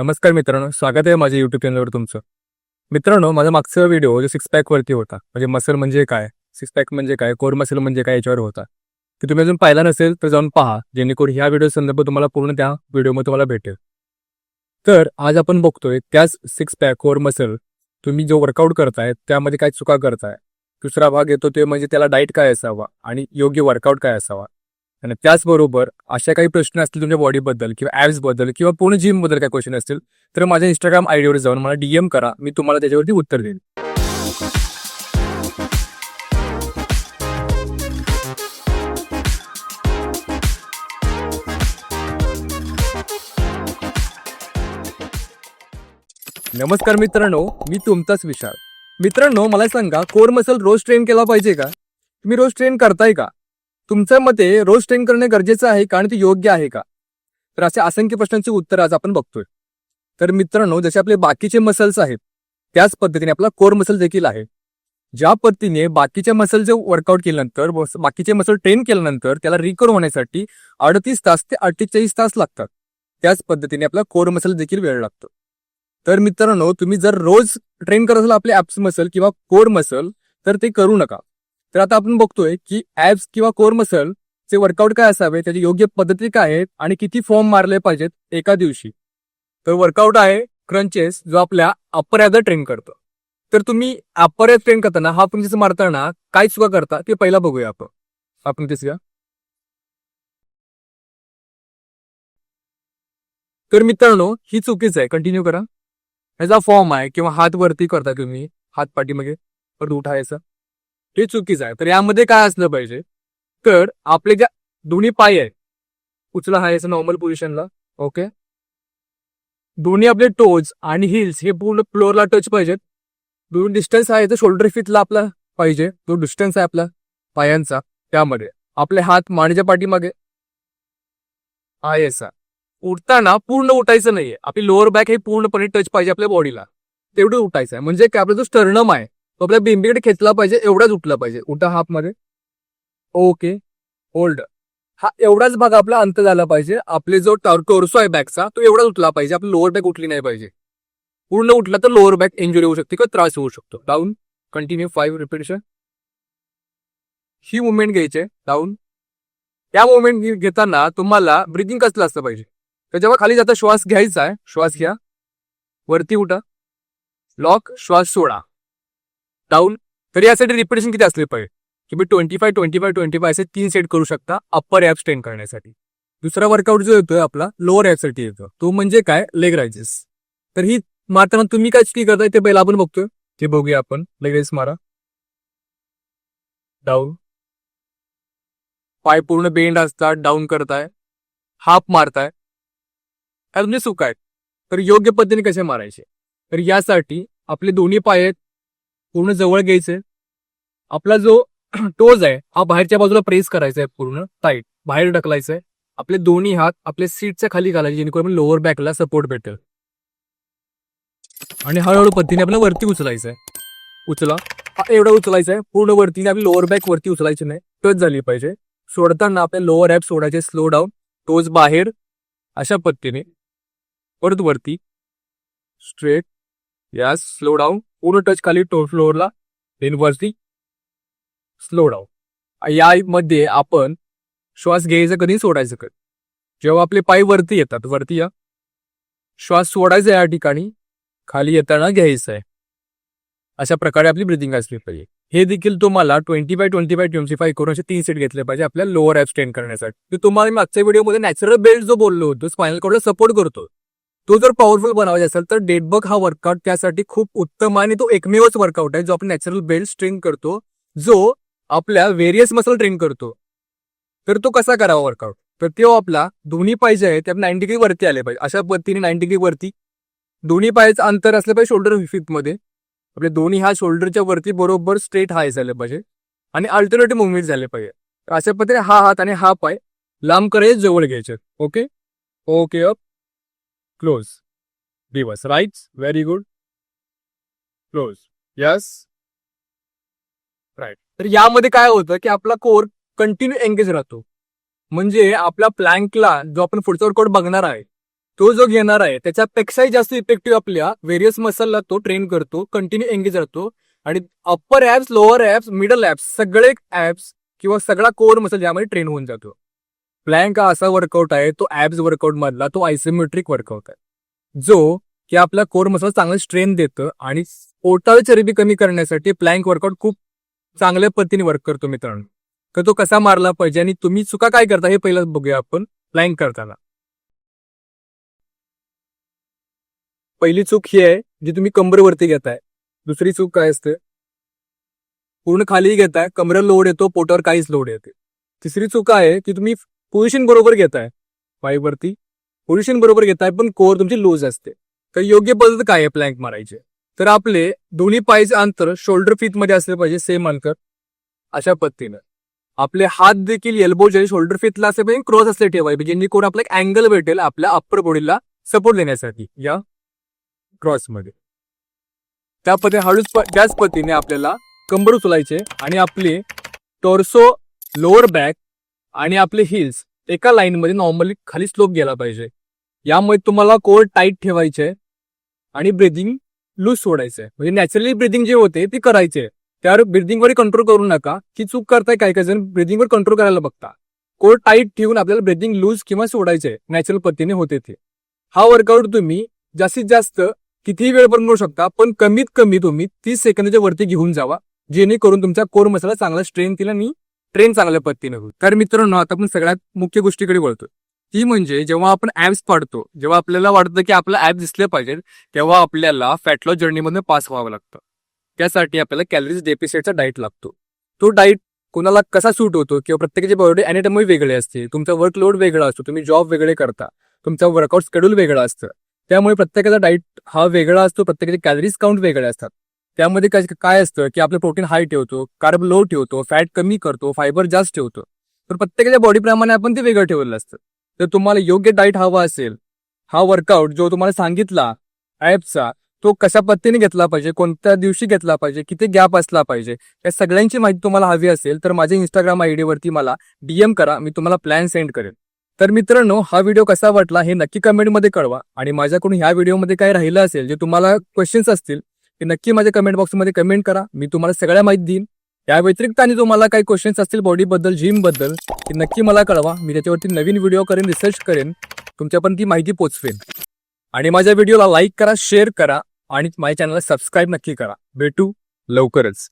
नमस्कार मित्रांनो स्वागत आहे माझ्या युट्यूब चॅनलवर तुमचं. मित्रांनो माझा मागचा व्हिडिओ जो सिक्स पॅकवरती होता म्हणजे मसल म्हणजे काय? सिक्स पॅक म्हणजे काय? कोर मसल म्हणजे काय याच्यावर होता. ते तुम्ही अजून पाहिला नसेल तर जाऊन पहा जेणेकरून ह्या व्हिडिओ संदर्भात तुम्हाला पूर्ण त्या व्हिडिओमध्ये तुम्हाला भेटेल. तर आज आपण बघतोय त्याच सिक्स पॅक कोर मसल तुम्ही जो वर्कआउट करताय त्यामध्ये काय चुका करताय? दुसरा भाग येतो ते म्हणजे त्याला डाईट काय असावा? आणि योग्य वर्कआउट काय असावा? आणि त्याचबरोबर अशा काही प्रश्न असतील तुमच्या बॉडीबद्दल किंवा ॲप्सबद्दल किंवा पूर्ण जिमबद्दल काही क्वेश्चन असतील तर माझ्या इंस्टाग्राम आयडीवर जाऊन मला डीएम करा. मी तुम्हाला त्याच्यावरती उत्तर देईन. नमस्कार मित्रांनो मी तुमचाच विशाल. मित्रांनो मला सांगा कोर मसल रोज ट्रेन केला पाहिजे का? तुम्ही रोज ट्रेन करताय का? तुमच्या मते रोज ट्रेन करणे गरजेचं आहे का आणि ते योग्य आहे का? तर असे असंख्य प्रश्नांचे उत्तर आज आपण बघतोय. तर मित्रांनो जसे आपले बाकीचे मसल्स आहेत त्याच पद्धतीने आपला कोर मसल देखील आहे. ज्या पद्धतीने बाकीच्या मसलचे वर्कआउट केल्यानंतर बाकीचे मसल ट्रेन केल्यानंतर त्याला रिकवर होण्यासाठी अडतीस तास ते अठ्ठेचाळीस तास लागतात. त्याच पद्धतीने आपला कोर मसल देखील वेळ लागतो. तर मित्रांनो तुम्ही जर रोज ट्रेन करत असाल आपले ॲप्स मसल किंवा कोर मसल तर ते करू नका. तर आता आपण बघतोय की ऍब्स किंवा कोर मसल चे वर्कआउट काय असावे? त्याची योग्य पद्धती काय आहेत? आणि किती फॉर्म मारले पाहिजेत एका दिवशी? तर वर्कआउट आहे क्रंचेस जो आपल्या अप्पर ॲज ट्रेन करतो. तर तुम्ही अप्पर ॲज ट्रेन करताना हा क्रंचेस मारताना काय चुका करता ते पहिला बघूया आपण. आपण तिसऱ्या. तर मित्रांनो ही चुकीच आहे. कंटिन्यू करा. ह्याचा फॉर्म आहे किंवा हात वरती करता तुम्ही. हात पाठीमागे. परत असं हे चुकीचं आहे. तर यामध्ये काय असलं पाहिजे? तर आपले ज्या दोन्ही पाय आहे उचला हा याचं नॉर्मल पोझिशनला ओके दोन्ही आपले टोज आणि हिल्स हे पूर्ण फ्लोअरला टच पाहिजेत. दोन डिस्टन्स आहे तर शोल्डर फिटला आपला पाहिजे. जो डिस्टन्स आहे आपला पायांचा त्यामध्ये. आपले हात मानेच्या पाठीमागे. आहे उठताना पूर्ण उठायचं नाहीये. आपली लोअर बॅक हे पूर्णपणे टच पाहिजे आपल्या बॉडीला तेवढं उठायचं आहे. म्हणजे आपला जो स्टर्नम आहे तो आपल्या बिंबीकडे खेचला पाहिजे एवढाच उठला पाहिजे. उठा हाफमध्ये. ओके. होल्ड हा एवढाच भाग आपला अंत झाला पाहिजे. आपले जो टोर्सो आहे बॅकचा तो एवढाच उठला पाहिजे. आपली लोअर बॅक उठली नाही पाहिजे. पूर्ण उठला तर लोअर बॅक इंजुरी होऊ शकते किंवा त्रास होऊ शकतो. डाऊन कंटिन्यू फाईव्ह रिपिटेशन ही मुवमेंट घ्यायची. डाऊन त्या मुवमेंट घेताना तुम्हाला ब्रिदिंग कसलं असलं पाहिजे. तर जेव्हा खाली जाता श्वास घ्यायचा आहे श्वास घ्या. वरती उठा. लॉक श्वास सोडा. डाऊन तर यासाठी रिपिटेशन किती असले पाहिजे? की मी twenty five twenty five twenty five असे तीन सेट करू शकता अप्पर ॲप स्ट्रेन करण्यासाठी. दुसरा वर्कआउट जो येतोय आपला लोअर ॲपसाठी येतो तो म्हणजे काय? लेग रायजेस तर ही मारताना तुम्ही काय चुकी करताय ते पहिला आपण बघतोय. ते बघूया आपण. लेग रायजेस मारा. डाऊन पाय पूर्ण बेंड असतात डाऊन करताय. हाफ मारताय. ह्या तुमचे सुख आहेत तर योग्य पद्धतीने कसे मारायचे? तर यासाठी आपले दोन्ही पाय आहेत पूर्ण जवळ घ्यायचे आपला जो टोज आहे हा बाहेरच्या बाजूला प्रेस करायचा आहे पूर्ण टाईट बाहेर ढकलायचंय. आहे आपले दोन्ही हात आपल्या सीटच्या खाली घालायचे जेणेकरून लोअर बॅकला सपोर्ट भेटेल. आणि हळूहळू पद्धतीने आपल्याला वरती उचलायचं आहे उचला. हा एवढा उचलायचा आहे पूर्ण वरतीने आपली लोअर बॅक वरती उचलायची नाही. टच झाली पाहिजे. सोडताना आपल्या लोअर ॲप सोडायचे स्लो डाऊन टोज बाहेर. अशा पद्धतीने. परत वरती. स्ट्रेट यस स्लो डाऊन पूर्ण टच खाली टो फ्लोअरला देन वरती. स्लो डाऊन यामध्ये आपण श्वास घ्यायचं कधी सोडायचं कधी? जेव्हा आपले पाय वरती येतात वरती या. श्वास सोडायचा या ठिकाणी. खाली येताना घ्यायचं आहे. अशा प्रकारे आपली ब्रिदिंग असली पाहिजे. हे देखील तुम्हाला twenty by twenty by twenty five करून असे तीन सेट घेतले पाहिजे आपल्या लोअर ॲप स्ट्रेन करण्यासाठी. तर तुम्हाला मी मागच्या व्हिडिओमध्ये नॅचरल बेल्ट जो बोललो होतो स्पायनल कॉर्डला सपोर्ट करतो. तो जर पॉवरफुल बनवायचा असेल तर डेडबग हा वर्कआउट त्यासाठी खूप उत्तम आणि तो एकमेवच वर्कआउट आहे जो आपण नॅचरल बेल्ट स्ट्रेन करतो जो आपल्या व्हेरियस मसल ट्रेन करतो. तर तो कसा करावा वर्कआउट तर तो आपला दोन्ही पाय जे आहे ते नाईन डिग्री वरती आले पाहिजे. अशा पद्धतीने नाईन डिग्री वरती. दोन्ही पायाचं अंतर असलं पाहिजे शोल्डर फिफ्टमध्ये आपले दोन्ही हा शोल्डरच्या वरती बरोबर स्ट्रेट हाय झाले पाहिजे. आणि अल्टरनेटिव्ह मुवमेंट झाले पाहिजे. तर अशा पद्धतीने हा हात आणि हा पाय लांब करायचे जवळ घ्यायचे. ओके ओके अप क्लोज दिवस right very good close yes right तर यामध्ये काय होतं की आपला कोर कंटिन्यू एंगेज राहतो. म्हणजे आपल्या प्लँकला जो आपण पुढचा वर्कआउट बघणार आहे तो जो घेणार आहे त्याच्यापेक्षाही जास्त इफेक्टिव्ह आपल्या व्हेरियस मसलला तो ट्रेन करतो कंटिन्यू एंगेज राहतो. आणि upper abs lower abs middle abs सगळे ऍप्स किंवा सगळा कोर मसल यामध्ये ट्रेन होऊन जातो. प्लँक हा असा वर्कआउट आहे तो ऍप्स वर्कआउट मधला तो आयसोमेट्रिक वर्कआउट आहे. जो की आपला कोर मसल चांगलं स्ट्रेन देतं आणि पोटाल चरबी कमी करण्यासाठी प्लँक वर्कआउट खूप चांगल्या पद्धतीने वर्क करतो मित्रांनो. तर तो कसा मारला पाहिजे आणि तुम्ही चुका काय करता हे पहिलं बघूया आपण प्लँक करताना. पहिली चूक ही आहे जी तुम्ही कंबरवरती घेताय. दुसरी चूक काय असते? पूर्ण खाली घेताय कमरेला लोड येतो पोटावर काहीच लोड येते तिसरी चूक आहे की तुम्ही पोझिशन बरोबर घेताय. वाईवरती पोझिशन बरोबर घेताय पण कोर तुमची लूज असते. तर योग्य पद्धत काय आहे? प्लँक मारायचे तर आपले दोन्ही पायचे अंतर शोल्डर फीत मध्ये असले पाहिजे सेम अंतर. अशा पद्धतीनं. आपले हात देखील एल्बो जे शोल्डर फीतला असले पाहिजे क्रॉस असले ठेवायचे जेणेकरून आपला एक अँगल भेटेल आपल्या अप्पर बॉडीला सपोर्ट देण्यासाठी या क्रॉसमध्ये त्या पद्धतीने हळूच त्याच पद्धतीने आपल्याला कंबर उचलायचे आणि आपले टोर्सो लोअर बॅक आणि आपले हिल्स एका लाईनमध्ये नॉर्मली खाली स्लोप गेला पाहिजे. यामुळे तुम्हाला कोर टाईट ठेवायचे आणि ब्रिदिंग लूज सोडायचंय म्हणजे नॅचरली ब्रिदिंग जे होते ते करायचे त्यावर ब्रिदिंगवर कंट्रोल करू नका. की चूक करताय काय काय जण ब्रिदिंगवर कंट्रोल करायला बघता. कोर टाईट ठेवून आपल्याला ब्रिदिंग लूज किंवा सोडायचे नॅचरल पद्धतीने होते ते. हा वर्कआउट तुम्ही जास्तीत जास्त कितीही वेळ पण करू शकता पण कमीत कमी तुम्ही तीस सेकंदाच्या वरती घेऊन जावा. जेणेकरून तुमचा कोर मसाला चांगला स्ट्रेंथ केला आणि ट्रेन चांगल्या पद्धतीने होईल. तर मित्रांनो आता आपण सगळ्यात मुख्य गोष्टीकडे वळतो ती म्हणजे जेव्हा आपण ऍप्स पाडतो जेव्हा आपल्याला वाटतं की आपलं ऍप दिसले पाहिजे तेव्हा आपल्याला फॅटलॉस जर्नीमध्ये पास व्हावं लागतं. त्यासाठी आपल्याला कॅलरीज डेपिसेटचा डाईट लागतो. तो डाईट कोणाला कसा सूट होतो किंवा प्रत्येकाची बॉडी अॅनिटमी वेगळे असते तुमचा वर्कलोड वेगळा असतो तुम्ही जॉब वेगळे करता तुमचा वर्कआउट शेड्यूल वेगळा असतं. त्यामुळे प्रत्येकाचा डाईट हा वेगळा असतो प्रत्येकाचे कॅलरीज काउंट वेगळे असतात. त्यामध्ये काय काय असतं की आपलं प्रोटीन हाय ठेवतो कार्ब लो ठेवतो फॅट कमी करतो फायबर जास्त ठेवतो. तर प्रत्येकाच्या बॉडीप्रमाणे आपण ते वेगळं ठेवलेलं असतं. तर तुम्हाला योग्य डाईट हवा असेल हा वर्कआउट जो तुम्हाला सांगितला ॲपचा तो कशा पद्धतीने घेतला पाहिजे कोणत्या दिवशी घेतला पाहिजे किती गॅप असला पाहिजे या सगळ्यांची माहिती तुम्हाला हवी असेल तर माझ्या इंस्टाग्राम आय डीवरती मला डीएम करा मी तुम्हाला प्लॅन सेंड करेन. तर मित्रांनो हा व्हिडिओ कसा वाटला हे नक्की कमेंटमध्ये कळवा आणि माझ्याकडून ह्या व्हिडिओमध्ये काय राहिलं असेल जे तुम्हाला क्वेश्चन्स असतील ते नक्की माझ्या कमेंट बॉक्समध्ये कमेंट करा. मी तुम्हाला सगळ्या माहिती देईन. या व्यतिरिक्त आणि तुम्हाला काही क्वेश्चन्स असतील बॉडीबद्दल जिमबद्दल ते नक्की मला कळवा. मी त्याच्यावरती नवीन व्हिडिओ करेन रिसर्च करेन. तुमच्यापर्यंत ती माहिती पोचवेन. आणि माझ्या व्हिडिओला लाईक करा शेअर करा आणि माझ्या चॅनलला सबस्क्राईब नक्की करा. भेटू लवकरच.